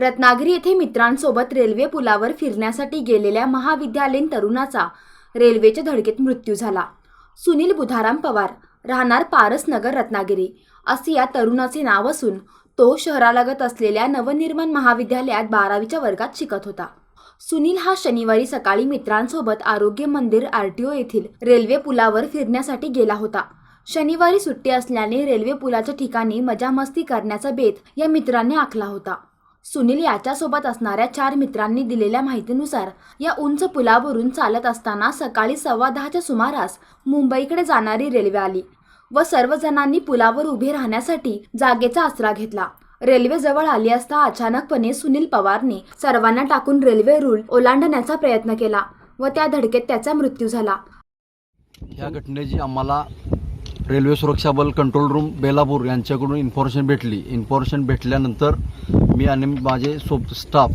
रत्नागिरी येथे मित्रांसोबत रेल्वे पुलावर फिरण्यासाठी गेलेल्या महाविद्यालयीन तरुणाचा रेल्वेच्या धडकेत मृत्यू झाला. सुनील बुधाराम पवार राहणार पारसनगर रत्नागिरी. असे या तरुणाचे नाव असून तो शहरालगत असलेल्या नवनिर्माण महाविद्यालयात बारावीच्या वर्गात शिकत होता. सुनील हा शनिवारी सकाळी मित्रांसोबत आरोग्य मंदिर आरटीओ येथील रेल्वे पुलावर फिरण्यासाठी गेला होता. शनिवारी सुट्टी असल्याने रेल्वे पुलाच्या ठिकाणी मजामस्ती करण्याचा बेत या मित्रांनी आखला होता. सुनील याच्यासोबत असणाऱ्या चार मित्रांनी दिलेल्या माहितीनुसार या उंच पुलावरून चालत असताना सकाळी सव्वा दहाच्या सुमारास मुंबईकडे जाणारी रेल्वे आली व सर्वजणांनी पुलावर उभे राहण्यासाठी जागेचा आसरा घेतला. रेल्वे जवळ आली असता अचानकपणे सुनील पवारने सर्वांना टाकून रेल्वे रूळ ओलांडण्याचा प्रयत्न केला व त्या धडकेत त्याचा मृत्यू झाला. या घटनेची आम्हाला रेल्वे सुरक्षा बल कंट्रोल रूम बेलापूर यांच्याकडून इन्फॉर्मेशन भेटली. इन्फॉर्मेशन भेटल्यानंतर मी आणि माझे सोब स्टाफ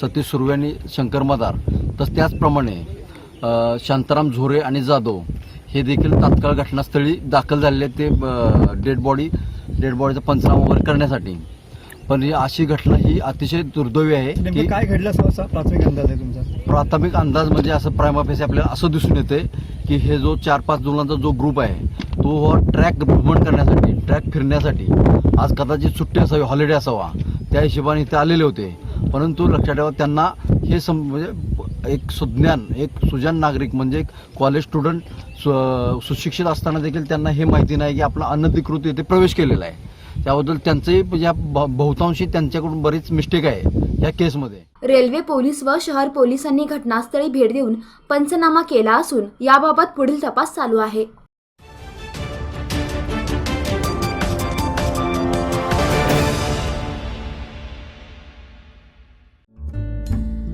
सतीश सुर्वे आणि शंकर मदार. तस त्याचप्रमाणे शांताराम झोरे आणि जाधव हे देखील तात्काळ घटनास्थळी दाखल झालेले ते डेड बॉडी डेड बॉडीचा पंचनामा वगैरे करण्यासाठी. पण ही अशी घटना ही अतिशय दुर्दैवी आहे की काय घडलं असं असा प्राथमिक अंदाज आहे तुमचा? प्राथमिक अंदाज म्हणजे असं प्रायमाफेस आपल्याला असं दिसून येते की हे जो चार पाच जणांचा जो ग्रुप आहे तो ट्रॅक भ्रमण करण्यासाठी ट्रॅक फिरण्यासाठी आज कदाचित सुट्टी असावी हॉलिडे असावा. त्या हिशोबाने इथे आलेले होते. परंतु लक्षात ठेवा त्यांना हे सम म्हणजे एक सुज्ञान एक सुजान नागरिक म्हणजे एक कॉलेज स्टुडंट सु सुशिक्षित असताना देखील त्यांना हे माहिती नाही की आपला अनधिकृत येथे प्रवेश केलेला आहे. त्याबद्दल त्यांचंही म्हणजे या बहुतांशी त्यांच्याकडून बरीच मिस्टेक आहे या केसमध्ये रेल्वे पोलीस व शहर पोलिसांनी घटनास्थळी भेट देऊन पंचनामा केला असून याबाबत पुढील तपास चालू आहे.